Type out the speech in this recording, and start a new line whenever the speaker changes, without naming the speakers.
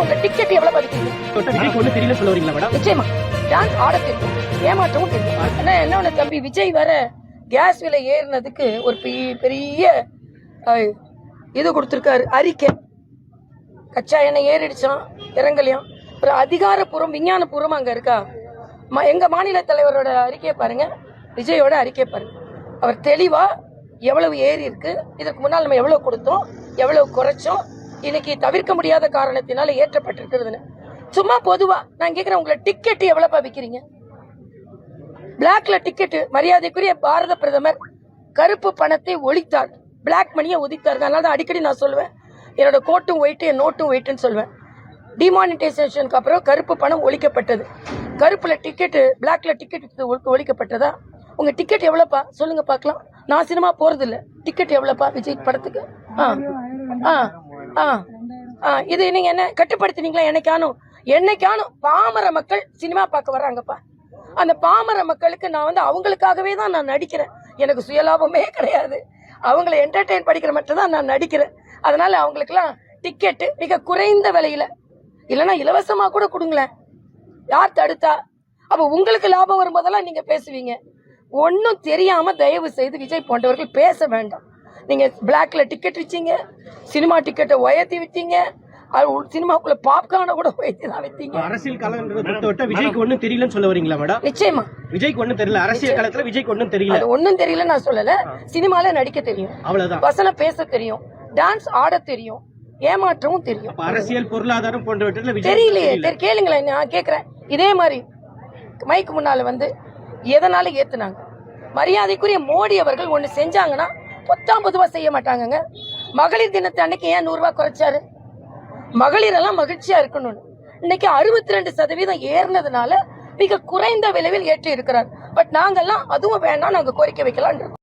உங்க டிக்கெட் எவ்வளவு
விஜய்க்கு ஒண்ணு தெரியல சொல்ல வரீங்களா மேடம்
நிச்சயமா. டான்ஸ் ஆட தெரியும் ஏமாற்றவும் தெரியும் ஆனா என்ன ஒண்ணு தம்பி விஜய் வர கேஸ் விலை ஏறினதுக்கு ஒரு பெரிய இது கொடுத்துருக்காரு. அறிக்கை. கச்சா எண்ணெய் ஏறிடுச்சான் இறங்கலையாம் ஒரு அதிகாரப்பூர்வம் விஞ்ஞானபூர்வம் அங்க இருக்கா? ம- எங்க மாநில தலைவரோட அறிக்கையை பாருங்க. விஜயோட அறிக்கையை பாருங்க. அவர் தெளிவா எவ்வளவு ஏறி இருக்கு இதற்கு முன்னால் நம்ம எவ்வளவு கொடுத்தோம் எவ்வளவு குறைச்சோம் இன்னைக்கு தவிர்க்க முடியாத காரணத்தினால ஏற்றப்பட்டிருக்கிறதுன்னு. சும்மா பொதுவா நான் கேட்கிறேன் உங்களை டிக்கெட் எவ்வளவுப்பா விக்கிறீங்க? பிளாக்ல டிக்கெட் மரியாதைக்குரிய பாரத பிரதமர் கருப்பு பணத்தை ஒழித்தார். பிளாக் மணியை ஒதித்தார் அதனால தான் அடிக்கடி நான் சொல்லுவேன் என்னோட கோட்டும் ஒயிட்டு என் நோட்டும் ஒயிட்டுன்னு சொல்லுவேன் டிமானிட்டைசேஷனுக்கு அப்புறம் கருப்பு பணம் ஒழிக்கப்பட்டது. கருப்புல டிக்கெட்டு பிளாக்ல டிக்கெட் ஒழிக்கப்பட்டதா? உங்க டிக்கெட் எவ்வளோப்பா? சொல்லுங்க பார்க்கலாம். நான் சினிமா போறது டிக்கெட் எவ்வளோப்பா விஜய் படத்துக்கு? ஆ. ஆ. ஆ ஆ இது நீங்க என்ன கட்டுப்படுத்தினீங்களா? என்னைக்கானும் என்னைக்கானும் பாமர மக்கள் சினிமா பார்க்க வர்றாங்கப்பா. அந்த பாமர மக்களுக்கு நான் வந்து அவங்களுக்காகவே தான் நான் நடிக்கிறேன். எனக்கு சுயலாபமே கிடையாது. அவங்கள என்டர்டெயின் படிக்கிற மட்டும் தான் நான் நடிக்கிறேன். அதனால அவங்களுக்குலாம் டிக்கெட்டு மிக குறைந்த விலையில இல்லைன்னா இலவசமா கூட கொடுங்களேன். யார் தடுத்தா? அப்போ உங்களுக்கு லாபம் வரும்போதெல்லாம் நீங்க பேசுவீங்க. ஒன்றும் தெரியாம தயவு செய்து விஜய் போன்றவர்கள் பேச வேண்டாம். நீங்க பிளாக்ல டிக்கெட் விற்றீங்க சினிமா டிக்கெட்டை உயர்த்தி விற்றீங்க சினிமாக்குள்ள பாப்கார்னை கூட உயர்த்தி தான் விற்றீங்க
அரசியல் விட்ட விஜய்க்கு ஒண்ணும் தெரியலன்னு சொல்ல வரீங்களா மேடம்
நிச்சயமா.
விஜய்க்கு ஒண்ணும் தெரியல. அரசியல் காலத்துல விஜய்க்கு ஒண்ணும் தெரியல.
அது ஒன்றும் தெரியல நான் சொல்லல. சினிமால நடிக்க தெரியும்.
அவ்வளவுதான்.
வசனம் பேச தெரியும். டான்ஸ் ஆட தெரியும். ஏமாற்றவும் தெரியும்.
அரசியல் பொருளாதாரம் போன்றவற்றில்
தெரியலையே. தெரி கேளுங்களேன். நான் கேட்குறேன் இதே மாதிரி மைக்கு முன்னால வந்து எதனால ஏத்துனாங்க? மரியாதைக்குரிய மோடி அவர்கள் ஒன்று செஞ்சாங்கன்னா பொத்தாம் பொதுவா செய்ய மாட்டாங்கங்க. மகளிர் தினத்தை அன்னைக்கு ஏன் நூறுரூவா குறைச்சாரு? மகளிர் எல்லாம் மகிழ்ச்சியா இருக்கணும்னு. இன்னைக்கு அறுபத்தி ரெண்டு சதவீதம் ஏறினதுனால மிக குறைந்த விளைவில் ஏற்றி இருக்கிறார் பட் நாங்கெல்லாம் அதுவும் வேண்டாம் நாங்கள் கோரிக்கை வைக்கலாம்னு இருக்கோம்.